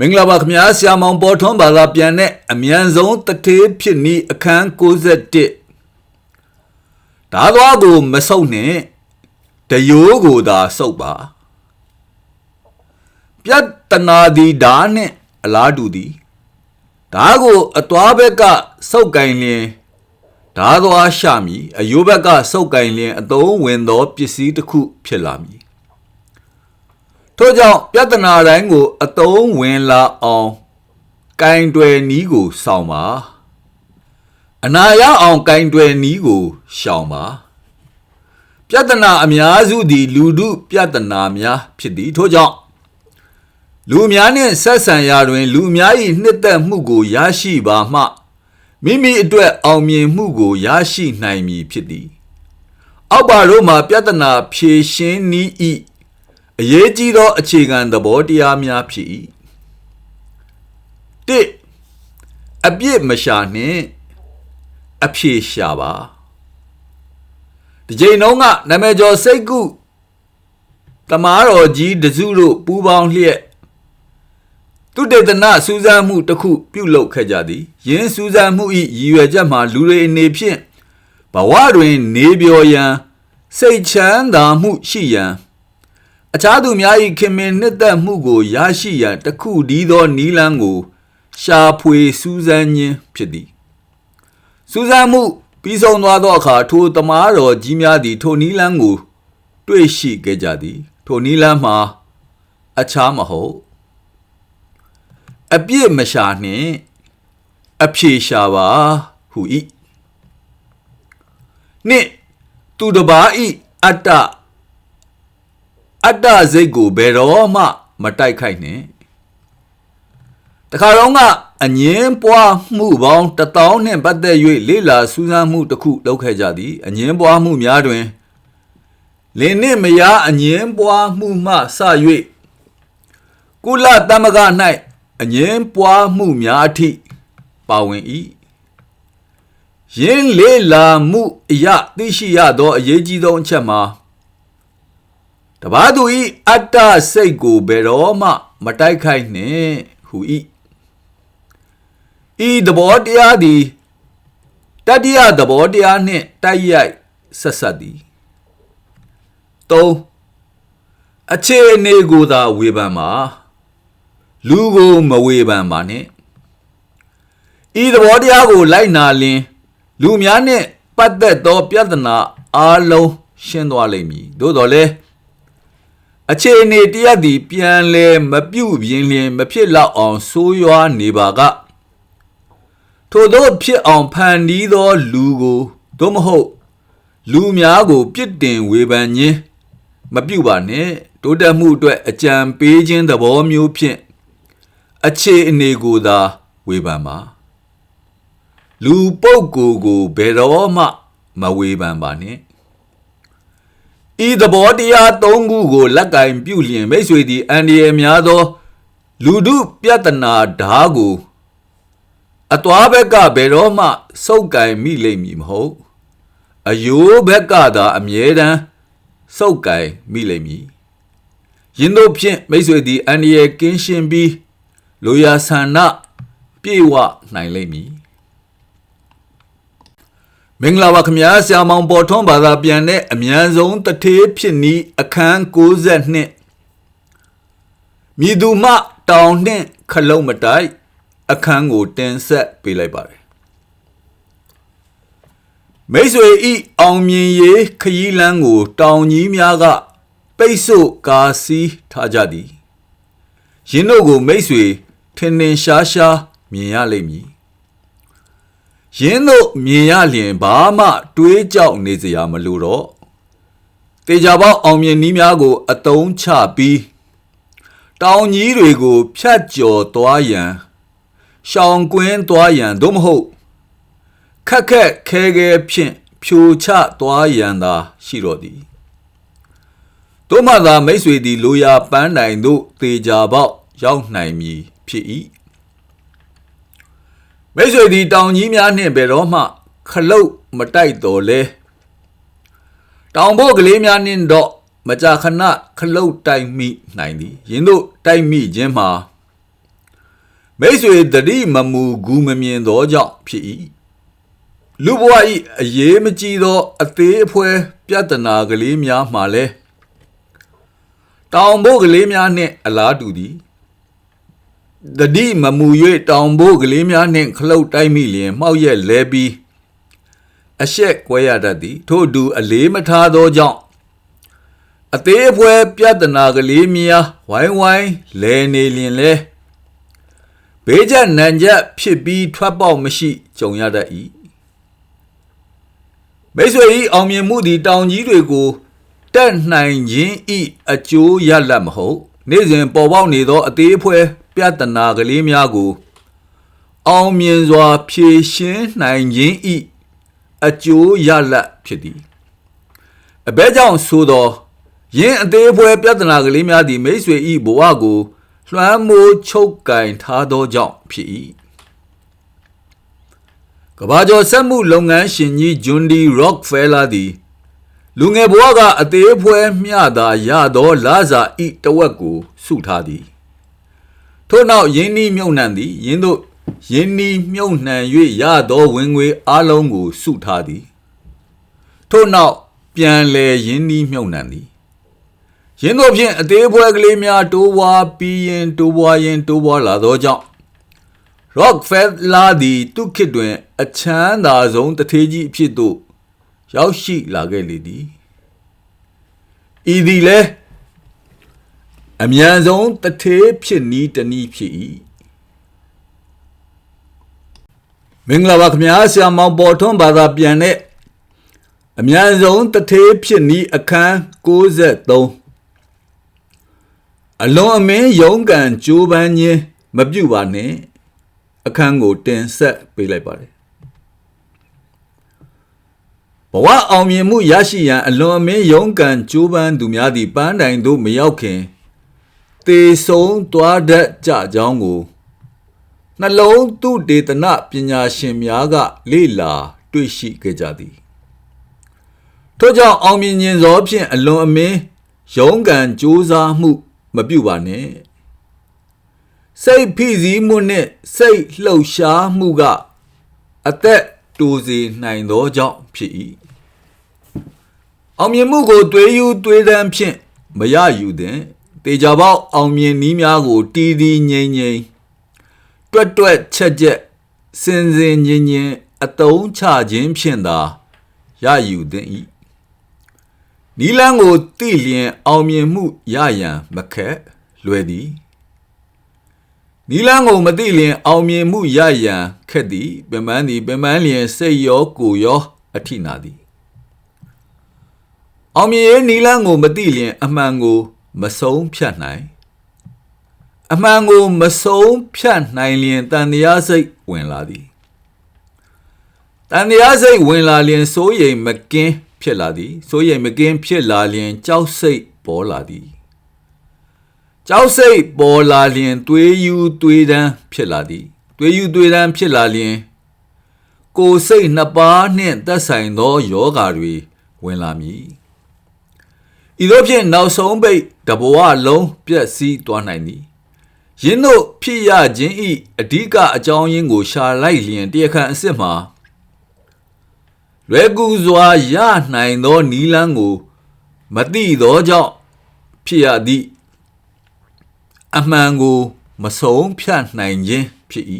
မင်္ဂလာပါခင်ဗျာဆရာမောင်ပေါ်ထွန်းဘာသာပြန်တဲ့အမြန်ဆုံးတထေးဖြစ်နီးအခန်း61ဓာသွားကိုမဆုပ်နဲ့တယိုးကိုသာဆုပ်ပါပြတ်တနာဒီဓာနဲ့အလားတူသည်ဓာကိုအသွားဘက်ကဆုပ်ကင်လျင်ဓာသွားရှမည်အယိုးဘက်ကဆုပ်ကင်လျင်အသုံးဝင်သောပစ္စည်းတစ်ခုဖြစ်လာမည် ထို့ကြောင့်ပြဿနာတိုင်းကို အသုံးဝင်လာအောင်ကင်တွယ်နီးကိုစောင့်ပါအနာရအောင်ကင်တွယ်နီးကိုရှောင်ပါပြဿနာအများစုသည် လူတို့ပြဿနာများဖြစ်သည်ထို့ကြောင့်လူများနှင့်ဆက်ဆံရာတွင် လူများ၏နှစ်သက်မှုကိုရရှိပါမှမိမိအတွက်အောင်မြင်မှုကိုရရှိနိုင်မည်ဖြစ်သည် အောက်ပါတို့မှာပြဿနာဖြေရှင်းနည်းဤ အရေးကြီးသောအခြေခံသဘောတရားများဖြစ်၏တစ်အပြစ်မရှာနှင့်အဖြေရှာပါဒီချိန်လုံးကနာမည်ကျော်စိတ်ကုတမားတော်ကြီးတစုတို့ပူပေါင်းလျက်သူတေသနစူးစမ်းမှုတစ်ခုပြုလုပ်ခဲ့ကြသည်ယင်းစူးစမ်းမှု၏ရည်ရွယ်ချက်မှာလူတွေအနေဖြင့်ဘဝတွင် နေပြောရန်စိတ်ချမ်းသာမှုရှိရန် အခြားသူများ၏ခင်မင်နှစ်သက်မှုကိုရရှိရန်တခုတည်းသောနီလန်းကို ရှာဖွေစူးစမ်းခြင်းဖြစ်သည်စူးစမ်းမှုပြီးဆုံးသွားသောအခါထိုတမားတော်ကြီးများသည် ထိုနီလန်းကို တွေ့ရှိခဲ့ကြသည် ထိုနီလန်းမှာအခြားမဟုတ်အပြစ်မရှာနှင့်အဖြေရှာပါဟု၏နှင့်သူတစ်ပါးဤအတ္တ အတ္တစိတ်ကိုဘယ်တော့မှ မတိုက်ခိုက်နဲ့တခါတော့ကအငင်းပွားမှုပေါင်းတထောင်နှင့်ပတ်သက်၍လေလာစူးစမ်းမှုတစ်ခုလုပ်ခဲ့ကြသည်အငင်းပွားမှုများတွင်လင်းနှင့်မယားအငင်းပွားမှုမှစ၍ကုလသမဂ္ဂ၌အငင်းပွားမှုများအထိပါဝင်၏ယင်းလေလာမှုအရာသိရှိရသောအရေးကြီးဆုံးအချက်မှာ တပါးသူဤအတ္တစိတ်ကိုဘယ်တော့မှ မတိုက်ခိုက်နှင့်ဟူ၏ဤသဘောတရားသည်တတိယသဘောတရားနှင့်တိုက်ရိုက်ဆက်ဆက်သည်၃အခြေအနေကိုသာဝေဖန်ပါလူကိုမဝေဖန်ပါနဲ့ဤသဘောတရားကိုလိုက်နာလင်လူများနှင့်ပတ်သက်သော ပြဿနာအလုံးရှင်းသွားလိမ့်မည်သို့တော်လည်း အခြေအနေတရက်သည်ပြန်လဲမပြုတ်ပြင်းလျင်မဖြစ်လောက်အောင်ဆိုးရွားနေပါကထို့သောဖြစ်အောင်ဖန်တီးသောလူကိုသို့မဟုတ် လူများကို ပြစ်တင်ဝေဖန်ခြင်းမပြုပါနဲ့တိုးတက်မှုအတွက်အကြံပေးခြင်းသဘောမျိုးဖြင့်အခြေအနေကိုသာဝေဖန်ပါလူပုဂ္ဂိုလ်ကိုဘယ်တော့မှ မဝေဖန်ပါနဲ့ ဤသဘောတရား၃ခုကိုလက်ကင်ပြုလျင်မိတ်ဆွေသည်အန္တရာယ်များသော လူဒုပြတနာဓာကိုအသွားဘက်ကဘယ်တော့မှစုပ်ကင်မိလိမ့်မည်မဟုတ်အယိုးဘက်ကသာအမြဲတမ်းစုပ်ကင်မိလိမ့်မည်ယင်းတို့ဖြင့်မိတ်ဆွေသည်အန္တရာယ်ကင်းရှင်းပြီးလိုရာဆန္ဒပြေဝနိုင်လိမ့်မည် မင်္ဂလာပါခင်ဗျာဆရာမောင်ပေါ်ထွန်းဘာသာပြန်တဲ့အမြန်ဆုံးတထေးဖြစ်နီးအခန်း62မြည်သူမတောင်နှင့်ခလုံးမတိုက်အခန်းကိုတင်ဆက်ပေးလိုက်ပါတယ်မိတ်ဆွေဤအောင်မြင်ရေးခရီးလန်းကို တောင်ကြီးများက ပိတ်ဆို့ကာစီးထားကြသည်ယင်းတို့ကိုမိတ်ဆွေထင်ထင်ရှားရှားမြင်ရလိမ့်မည် ယင်းတို့မြင်ရလျင်ဘာမှတွေးကြောက်နေစရာမလိုတော့တေချာပေါအောင်မြင်နည်းများကို အတုံးချပြီးတောင်ကြီးတွေကိုဖြတ်ကျော်သွားရန်ရှောင်ကွင်းသွားရန်သို့မဟုတ်ခက်ခက်ခဲခဲဖြင့်ဖြိုချသွားရန်သာရှိတော်သည်တို့မှသာမိတ်ဆွေသည်လိုရာပန်းတိုင်သို့တေချာပေါရောက်နိုင်မည်ဖြစ်၏ မိတ်ဆွေသည်တောင်ကြီးများနှင့်ဘယ်တော့မှ ခလုတ်မတိုက်တော်လဲတောင်ဘို့ကလေးများနှင့်တော့မကြာခဏခလုတ်တိုက်မိနိုင်သည်ယင်းတို့တိုက်မိခြင်းမှာမိတ်ဆွေတတိမမူဂူမမြင်သောကြောင့်ဖြစ်၏လူဘဝ၏အရေးမကြီးသော အသေးအဖွဲပြဿနာကလေးများမှလည်းတောင်ဘိုးကလေးများနှင့်အလားတူသည် တတိမမူ၍တောင်ဘိုးကလေးများနှင့်ခလုတ်တိုက်မိလျင်မှောက်ရက်လဲပြီးအရှက်ကွဲရတတ်သည်ထို့အတူအလေးမထားသောကြောင့်အသေးအဖွဲပြဿနာကလေးများဝိုင်းဝိုင်းလဲနေလျင်လဲဘေးကျနံကျဖြစ်ပြီးထွက်ပေါက်မရှိကြုံရတတ်၏မိတ်ဆွေ၏အောင်မြင်မှုသည်တောင်ကြီးတွေကိုတက်နိုင်ခြင်းဤအကျိုးရလတ်မဟုတ် နေ့စဉ်ပေါ်ပေါက်နေသောအသေးအဖွဲ ပြဿနာကလေးများကို အောင်မြင်စွာ ဖြေရှင်းနိုင်ခြင်းဤအကျိုးရလတ်ဖြစ်သည်အဘဲကြောင့်ဆိုသောယင်းအသေးဖွဲပြဿနာကလေးများသည်မိတ်ဆွေဤဘဝကို လွှမ်းမိုးချုပ်ကင်ထားသောကြောင့်ဖြစ်၏ကဘာကျော်စက်မှုလုပ်ငန်းရှင်ကြီးဂျွန်ဒီရော့ကဖဲလာသည်လူငယ်ဘဝကအသေးဖွဲမျှသာရသောလာဇာဤတဝက်ကိုစုထားသည် ထို့နောက်ယင်းဤမြုံနှံသည်ယင်းတို့ယင်းဤမြုံနှံ၍ရသောဝင်ငွေအလုံးကိုစုထားသည်ထို့နောက်ပြန်လဲယင်းဤမြုံနှံသည်ယင်းတို့ဖြင့်အသေးဖွဲကလေးများတိုးပွားပြီးရင်တိုးပွားရင်တိုးပွားလာသောကြောင့် Rockefeller သည်သူခေတ်တွင် အချမ်းသာဆုံးတထေးကြီးအဖြစ်သို့ရောက်ရှိလာခဲ့လေသည်ဤသည်လည်း အမြန်ဆုံးတထေးဖြစ်နီးတနည်းဖြစ်၏မင်္ဂလာပါခင်ဗျာဆရာမောင်ပေါ်ထွန်းဘာသာပြန်တဲ့အမြန်ဆုံးတထေးဖြစ်နီးအခန်း63အလွန်အမင်းယုံကံကြိုးပမ်းခြင်းမပြုပါနဲ့အခန်းကိုတင်ဆက်ပေးလိုက်ပါတယ်ဘဝအောင်မြင်မှုရရှိရန်အလွန်အမင်းယုံကံကြိုးပမ်းသူများသည်ပန်းတိုင်သို့မရောက်ခင် တေဆုံးသွားတတ်ကြကြောင်းကိုနှလုံးသူတေသနပညာရှင်များက လေ့လာတွေ့ရှိခဲ့ကြသည်ထို့ကြောင့်အောင်မြင်ခြင်းသောဖြင့်အလွန်အမင်းယုံကံကြိုးစားမှု မပြုပါနဲ့စိတ်ဖိစီးမှုနှင့်စိတ်လှုပ်ရှားမှုက အသက်တူစေနိုင်သောကြောင့်ဖြစ်၏အောင်မြင်မှုကိုတွေးယူတွေးတမ်းဖြင့်မရယူသင် တေချာပေါက်အောင်မြင်နည်းများကိုတီးတီးငိမ့်ငိမ့်တွက်တွက်ချက်ချက်စင်စင်ငင်ငင်အတုံးချခြင်းဖြင့်သာရယူသင်၏နီလန်းကိုတိလျင်အောင်မြင်မှုရရန်မခက်လွယ်သည်နီလန်းကိုမသိလျင်အောင်မြင်မှုရရန်ခက်သည်ပင်ပန်းသည်ပင်ပန်းလျင်စိတ်ရောကိုယ်ရောအထိနာသည်အောင်မြင်ရေးနီလန်းကိုမသိလျင်အမှန်ကို မဆုံးဖြတ်နိုင်အမှန်ကိုမဆုံးဖြတ်နိုင်လျင်တန်တရားစိတ်ဝင်လာသည်တန်တရားစိတ်ဝင်လာလျင်စိုးရိမ်မကင်းဖြစ်လာသည်စိုးရိမ်မကင်းဖြစ်လာလျင်ကြောက်စိတ်ပေါ်လာသည်ကြောက်စိတ်ပေါ်လာလျင်တွေးယူတွေးတမ်းဖြစ်လာသည်တွေးယူတွေးတမ်းဖြစ်လာလျင်ကိုယ်စိတ်နှစ်ပါးနှင့်သက်ဆိုင်သောယောဂါတွေဝင်လာမည် ဤသို့ဖြင့်နောက်ဆုံးပိတ်တဘဝလုံးပြည့်စည်သွားနိုင်သည်ယင်းတို့ဖြစ်ရခြင်းဤအဓိကအကြောင်းရင်းကိုရှာလိုက်လျင်တရားခံအစ်စ်မှာလွယ်ကူစွာရနိုင်သောနီလန်းကိုမသိသောကြောင့်ဖြစ်ရသည့်အမှန်ကိုမဆုံးဖြတ်နိုင်ခြင်းဖြစ်၏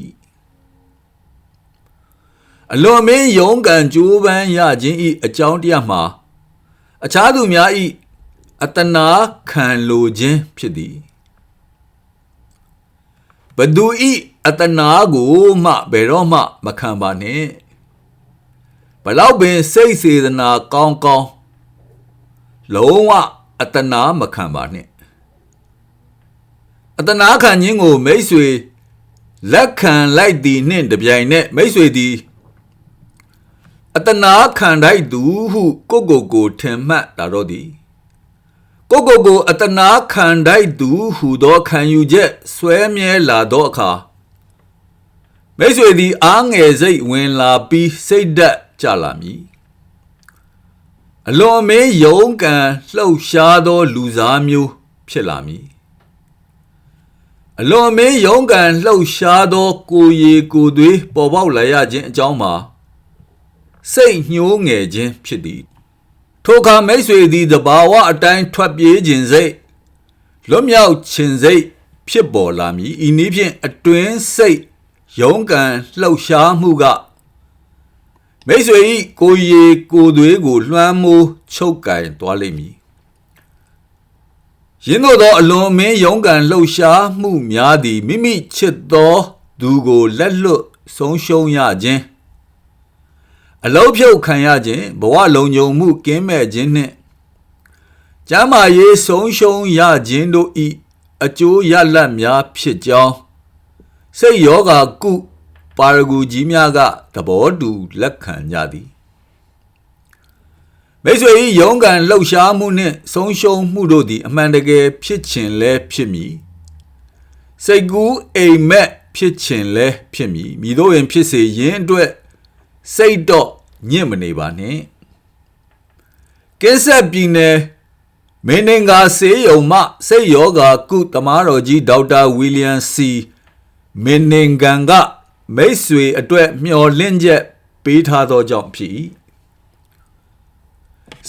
အလွန်မင်းယုံကံကြိုးပမ်းရခြင်းဤအကြောင်းတရားမှာအခြားသူများဤ အတနာခံလိုခြင်းဖြစ်သည်ဘသူဤအတနာကိုမှဘယ်တော့မှမခံပါနဲ့ဘလောက်ပင်စိတ်စေတနာကောင်းကောင်းလုံးဝအတနာမခံပါနဲ့အတနာခံခြင်းကိုမိတ်ဆွေလက်ခံလိုက်သည်နှင့်တပြိုင်နက်မိတ်ဆွေသည်အတနာခံတိုက်သူဟုကိုကိုကိုထင်မှတ်တာတော့သည် ကိုကိုကိုအတနာခံတိုက်သူဟုသောခံယူချက်ဆွဲမြဲလာသောအခါမိတ်ဆွေသည်အားငယ်စိတ်ဝင်လာပြီးစိတ်ဓာတ်ကြလာမည်အလွန်မင်းယုံကံလှုပ်ရှားသောလူစားမျိုးဖြစ်လာမည်အလွန်အမင်းရုန်းကန်လှုပ်ရှားသောကိုယ်ရည်ကိုယ်သွေးပေါ်ပေါက်လာရခြင်းအကြောင်းမှာစိတ်ညှိုးငယ်ခြင်းဖြစ်သည် ထိုအခါမိတ်ဆွေသည်တဘာဝအတိုင်းထွက်ပြေးခြင်းစိတ်လွတ်မြောက်ခြင်းစိတ်ဖြစ်ပေါ်လာမည်ဤနည်းဖြင့်အတွင်းစိတ်ရုန်းကန်လှုပ်ရှားမှုကမိတ်ဆွေ၏ကိုယ်ရည်ကိုယ်သွေးကိုလွှမ်းမိုးချုပ်ကင်သွားလိမ့်မည်ယင်းတို့သောအလွန်အမင်းရုန်းကန်လှုပ်ရှားမှုများသည်မိမိချစ်သောသူကိုလက်လွတ်ဆုံးရှုံးရခြင်း အလုံးဖြုတ်ခံရခြင်းဘဝလုံခြုံမှုကင်းမဲ့ခြင်းနှင့်ကျမ်းမာရေးဆုံးရှုံးရခြင်းတို့၏အကျိုးရလဒ်များဖြစ်ကြောင်းစိတ်ယောဂါကုပါရဂူကြီးများကသဘောတူလက်ခံကြသည်မိတ်ဆွေ၏ယုံကန်လှုပ်ရှားမှုနှင့်ဆုံးရှုံးမှုတို့သည်အမှန်တကယ်ဖြစ်ခြင်းလဲဖြစ်မည်စိတ်ကူးအိမ်မက်ဖြစ်ခြင်းလဲဖြစ်မည်မိတို့ရင်ဖြစ်စေရင်အတွက်စိတ်တော့ ညင့်မနေပါနှင့်ကင်းဆက်ပြည်နယ်မင်းနင်္ဂါဆေးရုံမှစိတ်ယောဂါကုသမားတော်ကြီးဒေါက်တာဝီလျံစီမင်းနင်္ဂန်ကမိတ်ဆွေအတွက်မျှော်လင့်ချက်ပေးထားသောကြောင့်ဖြစ်၏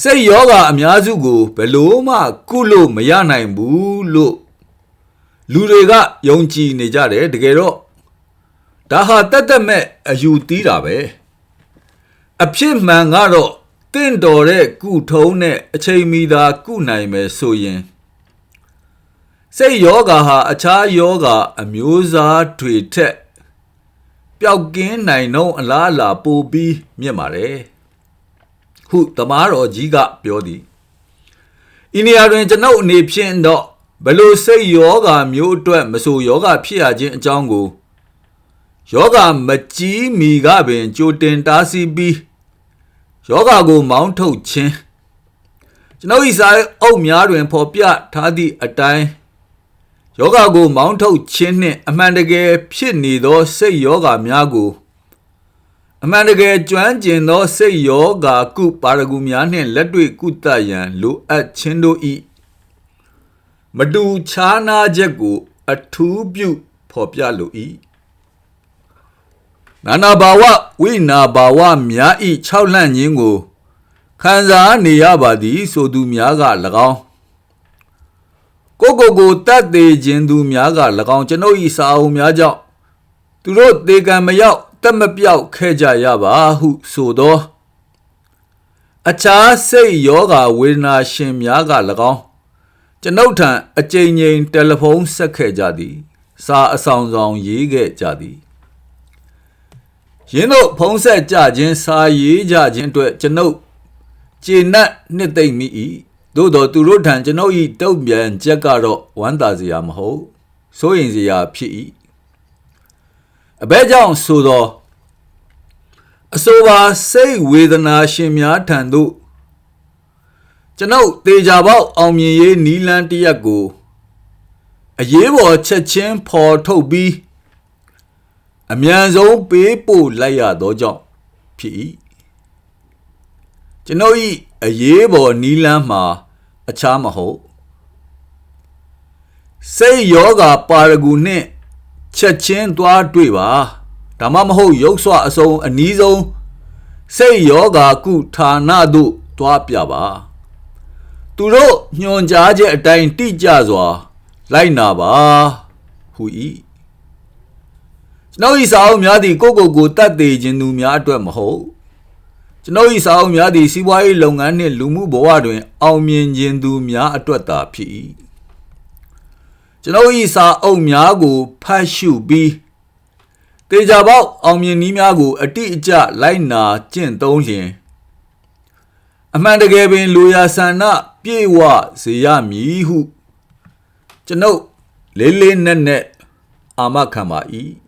စိတ်ယောဂါအများစုကိုဘယ်လို့မှကုလို့မရနိုင်ဘူးလို့လူတွေကယုံကြည်နေကြတယ်တကယ်တော့ဒါဟာတတ်တတ်မဲ့အယူတီးတာပဲ အဖြစ်မှန်ကတော့တင့်တော်တဲ့ကုထုံးနဲ့အချိန်မီသာကုနိုင်မယ်ဆိုရင်စိတ်ယောဂါဟာအခြားယောဂါအမျိုးအစားတွေထက်ပျောက်ကင်းနိုင်တော့အလားအလာပိုပြီးမြင့်ပါတယ်ဟုတမားတော်ကြီးကပြောသည်ဤနေရာတွင်ကျွန်ုပ်အနေဖြင့်တော့ဘလို့စိတ်ယောဂါမျိုးအတွက်မဆိုယောဂါဖြစ်ရခြင်းအကြောင်းကိုယောဂါမကြီးမီကပင် ကြိုတင်တားဆီးပြီး ယောဂါကိုမောင်းထုတ်ခြင်းကျွန်ုပ်ဤစာအုပ်များတွင်ဖော်ပြထားသည့်အတိုင်းယောဂါကိုမောင်းထုတ်ခြင်းနှင့်အမှန်တကယ်ဖြစ်နေသောစိတ်ယောဂါများကိုအမှန်တကယ်ကျွမ်းကျင်သောစိတ်ယောဂါကုပါရဂူများနှင့်လက်တွေ့ကုသရန်လိုအပ်ခြင်းတို့၏မတူခြားနာချက်ကို အထူးပြုဖော်ပြလို၏ နာနာဘာဝဝိနာဘာဝများဤ၆လန့်ခြင်းကိုခံစားနေရပါသည် ဆိုသူများက၎င်းကိုကိုကိုတတ်သေးခြင်းသူများက၎င်းကျွန်ုပ်၏စာအုပ်များကြောင့်သူတို့သေကံမရောက်တက်မပြောက်ခဲ့ကြရပါဟုဆိုသောအခြားစိတ်ယောဂဝေဒနာရှင်များက၎င်းကျွန်ုပ်ထံအကြိမ်ကြိမ်တယ်လီဖုန်းဆက်ခဲ့ကြသည် စာအဆောင်ဆောင်ရေးခဲ့ကြသည် ယင်းတို့ဖုံးဆက်ကြခြင်းစာရေးကြခြင်းအတွက်ကျွန်ုပ်ကျေနပ်နှစ်သိမ့်မိ၏သို့တော်သူတို့ထံကျွန်ုပ်၏တုတ်ပြန်ချက်ကတော့ဝမ်းသာစရာမဟုတ်စိုးရင်စရာဖြစ်၏အဘဲကြောင့်ဆိုသောအဆိုပါစိတ်ဝေဒနာရှင်များထံသို့ကျွန်ုပ်တေချာပေါက်အောင်မြင်ရေးနီလန်းတရက်ကိုအရေးပေါ်ချက်ချင်းဖော်ထုတ်ပြီး အမြန်ဆုံးပေးပို့လိုက်ရသောကြောင့်ဖြစ်၏ကျွန်ုပ်၏အရေးပေါ်နီလန်းမှာအခြားမဟုတ်စိတ်ယောဂပါရဂူနှင့်ချက်ချင်းသွားတွေ့ပါဒါမှမဟုတ်ရုပ်ဆွအစုံအနီးဆုံးစိတ်ယောဂကုဌာနသို့သွားပြပါသူတို့ညွန်ကြားချက်အတိုင်းတိကျစွာ လိုက်နာပါဟူ၏ ကျွန်ုပ်၏စာအုပ်များသည်ကိုကိုကိုတတ်သေးခြင်းသူများအတွက်မဟုတ်ကျွန်ုပ်၏စာအုပ်များသည်စီးပွားရေးလုပ်ငန်းနှင့်လူမှုဘဝတွင် အောင်မြင်ခြင်းသူများအတွက်သာဖြစ်၏ကျွန်ုပ်၏စာအုပ်များကိုဖတ်ရှုပြီးတေချာပေါက်အောင်မြင်နည်းများကို အတိအကျလိုက်နာကျင့်သုံးလျင်အမှန်တကယ်ပင်လူရဆန္ဒပြေဝစေရမည်ဟု ကျွန်ုပ်လေးလေးနက်နက်အာမခံပါ၏